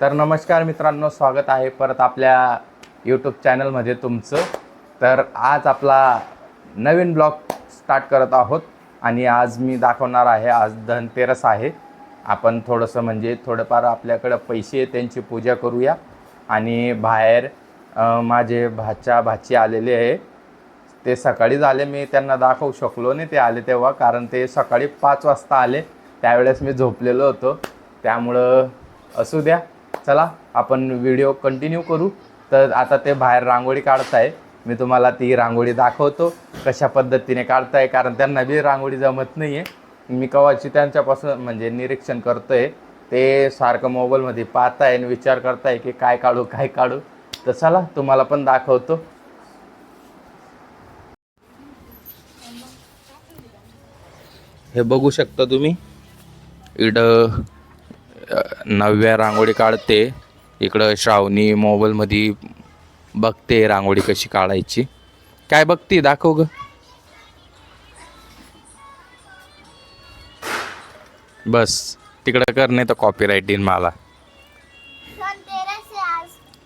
तर नमस्कार मित्रांनो स्वागत आहे परत आपल्या यूट्यूब चॅनलमध्ये तुमचं. तर आज आपला नवीन ब्लॉग स्टार्ट करत आहोत आणि आज मी दाखवणार आहे आज धनतेरस आहे. आपण थोडंसं म्हणजे थोडंफार आपल्याकडं पैसे आहे, त्यांची पूजा करूया. आणि बाहेर माझे भाच्या भाची आलेले आहे. ते सकाळीच आले मी त्यांना दाखवू शकलो नाही ते आले तेव्हा कारण ते सकाळी पाच वाजता आले. त्यावेळेस मी झोपलेलो होतो. त्यामुळं असू द्या. चला आपण व्हिडिओ कंटिन्यू करू. तर आता ते बाहेर रांगोळी काढताय. मी तुम्हाला ती रांगोळी दाखवतो. कशा पद्धतीने काढताय कारण त्यांना बी रांगोळी जमत नाही आहे मी कवाची त्यांच्यापासून म्हणजे निरीक्षण करतो आहे ते सारखं मोबाईलमध्ये पाहताय आणि विचार करताय की काय काढू काय काढू. तर चला तुम्हाला पण दाखवतो. हे बघू शकता तुम्ही. इड नव्या रांगोळी काढते. इकडं श्रावणी मोबाईलमध्ये बघते रांगोळी कशी काढायची. काय बघते? दाखव ग. बस. तिकडं कर नाही तर कॉपीराईट देईन मला.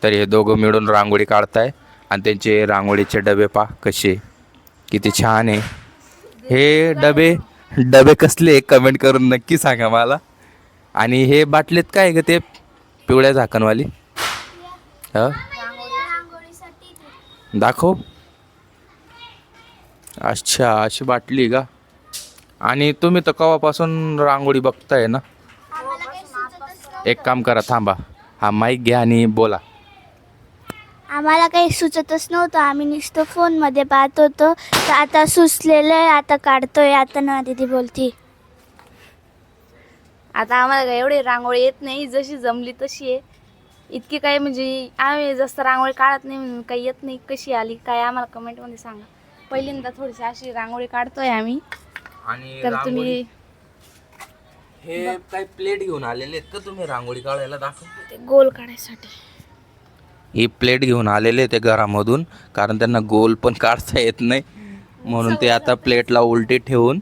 तर हे दोघं मिळून रांगोळी काढताय. आणि त्यांचे रांगोळीचे डबे पा कसे. किती छान आहे. हे डबे डबे कसले? कमेंट करून नक्की सांगा मला. आणि हे बाटलीत काय ग ते? पिवळ्या झाकणवाली. ह? दाखव. अच्छा अशी बाटली का? आणि तुम्ही तर कवापासून रांगोळी बघताय ना? एक काम करा थांबा. हा माईक घ्या आणि बोला. आम्हाला काही सुचतच नव्हतं. आम्ही नुसतं फोनमध्ये पाहत होतो. तर आता सुचलेलं आहे आता काढतोय. आता ना दिदी बोलती. आता आम्हाला काय एवढी रांगोळी येत नाही जशी जमली तशी आहे. इतकी काय म्हणजे आम्ही जास्त रांगोळी काढत नाही म्हणून काही येत नाही कशी आली काय आम्हाला कमेंटमध्ये सांगा. पहिल्यांदा थोडीशी अशी रांगोळी काढतोय आम्ही. आणि तर तुम्ही हे काही प्लेट घेऊन आलेले आहेत का तुम्ही रांगोळी काढायला दाखव? ते गोल काढायसाठी. ही प्लेट घेऊन आलेले ते घरामधून कारण त्यांना गोल पण काढता येत नाही. म्हणून ते आता प्लेटला उलटी ठेवून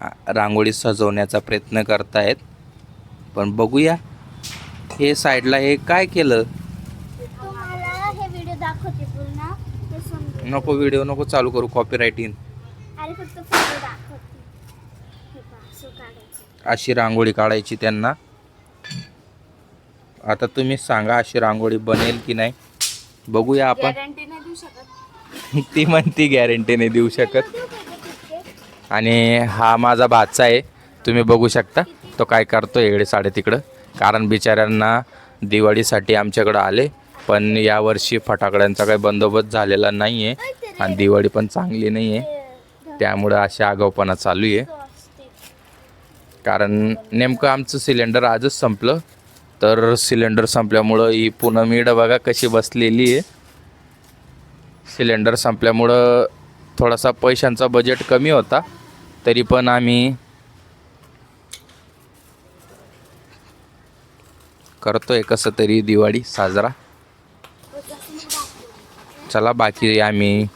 आ, रांगोळी सजवण्याचा प्रयत्न करतायत. पण बघूया. हे साईडला हे काय केलं? तुम्हाला हे व्हिडिओ दाखवते पूर्ण. ते समजेल नको व्हिडिओ नको चालू करू कॉपीराईट येईन अरे फक्त फोटो दाखवते. हे पहा, असं काढायचं. अशी रांगोळी काढायची त्यांना. आता तुम्ही सांगा अशी रांगोळी बनेल की नाही. बघूया आपण. गॅरंटी नाही देऊ शकत. ती म्हणती गॅरंटी नाही देऊ शकत? आणि हा माझा भाचा आहे. तुम्ही बघू शकता. तो काय करतो इकडे साडे तिकडं. कारण बिचाऱ्यांना दिवाळीसाठी आमच्याकडं आले पण यावर्षी फटाकड्यांचा काही बंदोबस्त झालेला नाही आहे आणि दिवाळी पण चांगली नाही आहे त्यामुळं अशा आगाऊपणा चालू आहे. कारण नेमकं आमचं सिलेंडर आजच संपलं. तर सिलेंडर संपल्यामुळं ही पुन्हा इड बघा कशी बसलेली आहे. सिलेंडर संपल्यामुळं थोडासा पैशांचा बजेट कमी होता. तरी पण आम्ही करतोय कसं तरी दिवाळी साजरा. चला बाकी आम्ही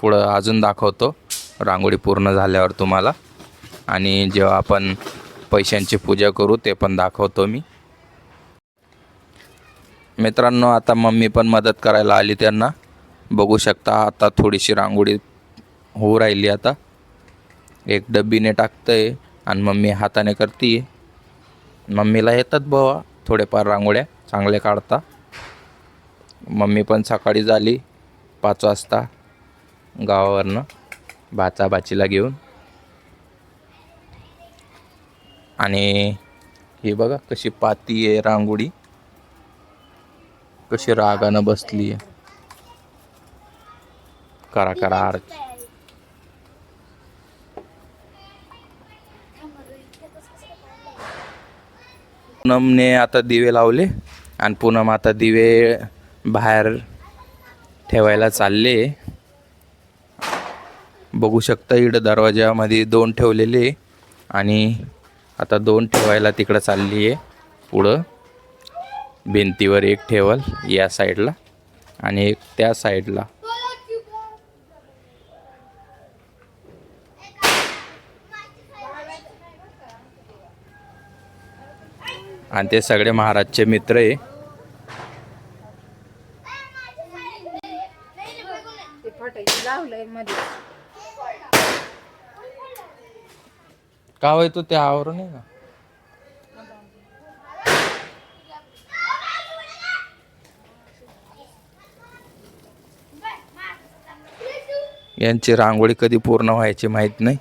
पुढं अजून दाखवतो. रांगोळी पूर्ण झाल्यावर तुम्हाला. आणि जेव्हा आपण पैशांची पूजा करू ते पण दाखवतो मी. मित्रांनो आता मम्मी पण मदत करायला आली त्यांना. बघू शकता आता थोडीशी रांगोळी होऊ राहिली आता. एक डब्बीने टाकतंय आणि मम्मी हाताने करते मम्मीला येतात बुवा थोडेफार रांगोळ्या चांगल्या काढता. मम्मी पण सकाळी झाली पाच वाजता गावावरनं भाचा भाचीला घेऊन. आणि हे बघा कशी पाती आहे रांगोळी. कशी रागानं बसली आहे करा करा आरती. पूनमने आता दिवे लावले आणि पूनम आता दिवे बाहेर ठेवायला चालले. बघू शकता इकडं दरवाजामध्ये दोन ठेवलेले आणि आता दोन ठेवायला तिकडं चालली आहे पुढं भिंतीवर एक ठेवल या साईडला आणि एक त्या साईडला. आणि ते सगळे महाराजचे मित्र आहे. ते का होय तू त्या आवरून आहे का यांची रांगोळी कधी पूर्ण व्हायची माहीत नाही.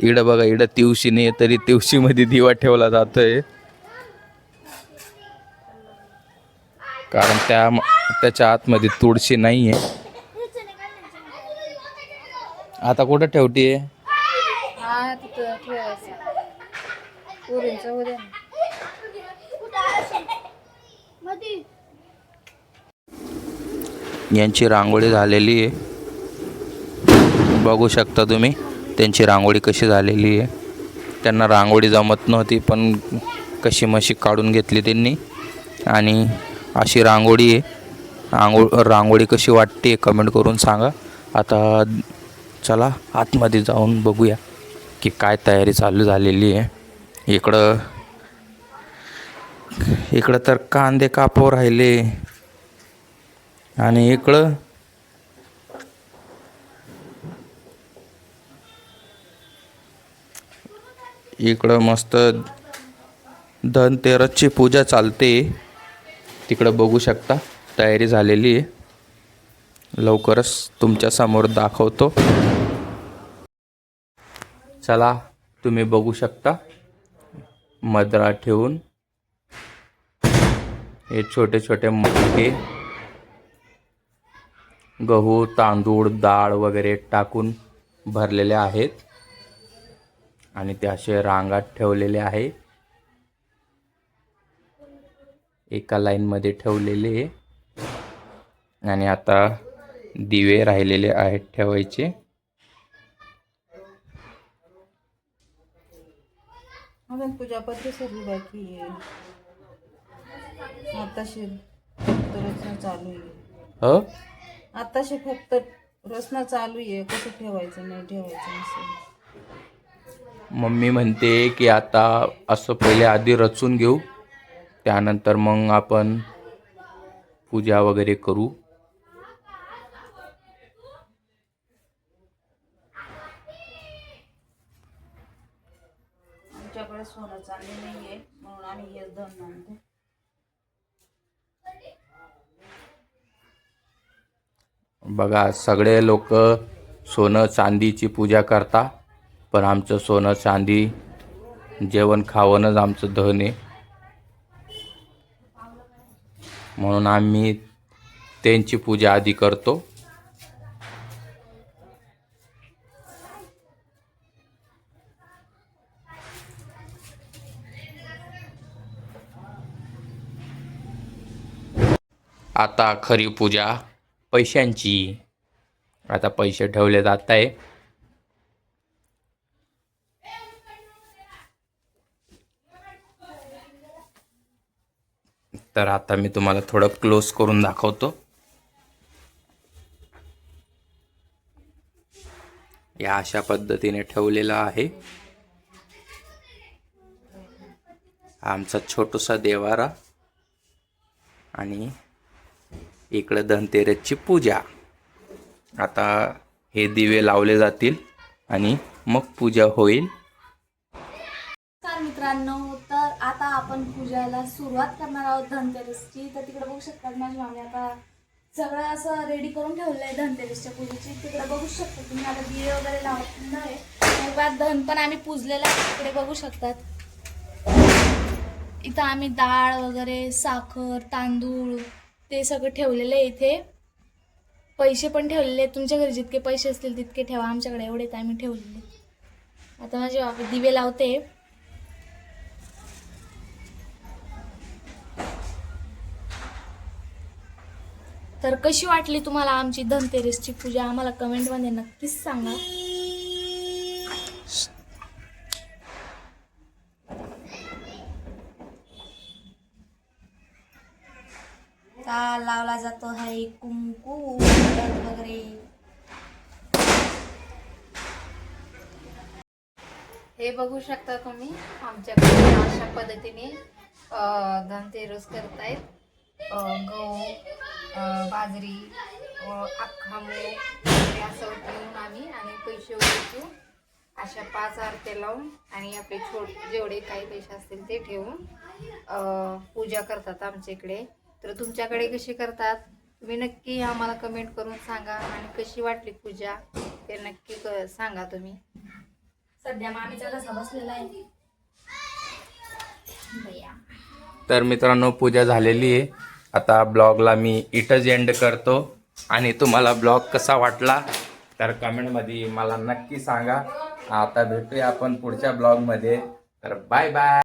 इड बघा इड तिवशी नाही तरी तिवशी मध्ये दिवा ठेवला जातोय. कारण त्या त्याच्या आतमध्ये तुळशी नाहीये. आता कुठं ठेवतीये? हा तिथं ठेवायचं. पुरींचं उद्या यांची रांगोळी झालेली आहे. बघू शकता तुम्ही त्यांची रांगोळी कशी झालेली आहे. त्यांना रांगोळी जमत नव्हती पण कशी मशी काढून घेतली त्यांनी. आणि अशी रांगोळी आहे. रांगोळ रांगोळी कशी वाटते कमेंट करून सांगा. आता चला आतमध्ये जाऊन बघूया की काय तयारी चालू झालेली आहे. इकडं इकडं तर कांदे कापो राहिले. आणि इकडं इकडं मस्त धनतेरसची पूजा चालते. तिकडं बघू शकता. तयारी झालेली आहे. लवकरच तुमच्यासमोर दाखवतो. चला तुम्ही बघू शकता. मदरा ठेवून. हे छोटे छोटे मटके. गहू तांदूळ डाळ वगैरे टाकून भरलेले आहेत. आणि ते असे रांगात ठेवलेले आहे. एका लाईनमध्ये ठेवलेले. आणि आता दिवे राहिलेले आहेत ठेवायचे. पूजा बाकी आहे आताशी फक्त रचना चालू आहे. ह? आताशी फक्त रचना चालू आहे. कसं ठेवायचं नाही ठेवायचं मम्मी म्हणते की आता असं पहिले आधी रचून घेऊ. त्यानंतर मग आपण पूजा वगैरे करू. आमच्याकडे सोनं चांदी नाही आहे म्हणून आम्ही हेच धन मानतो. बघा सगळे लोक सोनं चांदीची पूजा करता पण आमचं सोनं चांदी जेवण खावणच आमचं धन आहे. म्हणून आम्ही त्यांची पूजा आधी करतो. आता खरी पूजा पैशांची. आता पैसे ठेवले जात आहे तर आता मी तुम्हाला थोडं क्लोज करून दाखवतो. या अशा पद्धतीने ठेवलेलं आहे. आमचा छोटूसा देवारा आणि इकडं धनतेरसची पूजा. आता हे दिवे लावले जातील आणि मग पूजा होईल नमस्कार मित्रांनो तर आता आपण पूजाला सुरुवात करणार आहोत धनतेरसची. तर तिकडे बघू शकतात माझी मामी आता सगळं असं रेडी करून ठेवलं आहे धनतेरसच्या पूजेची. तिकडे बघू शकता तुम्ही आता दिवे वगैरे लावत नाही मग धन पण आम्ही पूजलेलं आहे. तिकडे बघू शकतात. इथं आम्ही डाळ वगैरे साखर तांदूळ ते सगळं ठेवलेलं आहे इथे. पैसे पण ठेवलेले तुमच्या घरी जितके पैसे असतील तितके ठेवा. आमच्याकडे एवढे तर आम्ही ठेवलेले आता माझे बाबा दिवे लावते. तर कशी वाटली तुम्हाला आमची धनतेरसची पूजा? आम्हाला कमेंटमध्ये नक्कीच सांगा. का लावला जातो आहे कुंकू वगैरे. हे बघू शकता तुम्ही आमच्याकडे अशा पद्धतीने अ, धनतेरस करतायत. अ, गहू बाजरी अख्खा मूग असं घेऊन आम्ही आणि पैसे उडवतो अशा पाच आरत्या लावून आणि आपले छोट जेवढे काही पैसे असतील ते ठेवून अ, पूजा करतात आमच्या इकडे. तर तुमच्याकडे कशी करतात? तुम्ही नक्की आम्हाला कमेंट करून सांगा आणि कशी वाटली पूजा? ते नक्की क- सांगा तुम्ही. सध्या मामीचा कसा बसलेला आहे. तर मित्रांनो पूजा झालेली आहे. आता ब्लॉगला मी इटच एंड करतो. आणि तुम्हाला ब्लॉग कसा वाटला तर कमेंटमध्ये मला नक्की सांगा. आता भेटूया आपण पुढच्या ब्लॉगमध्ये तर बाय बाय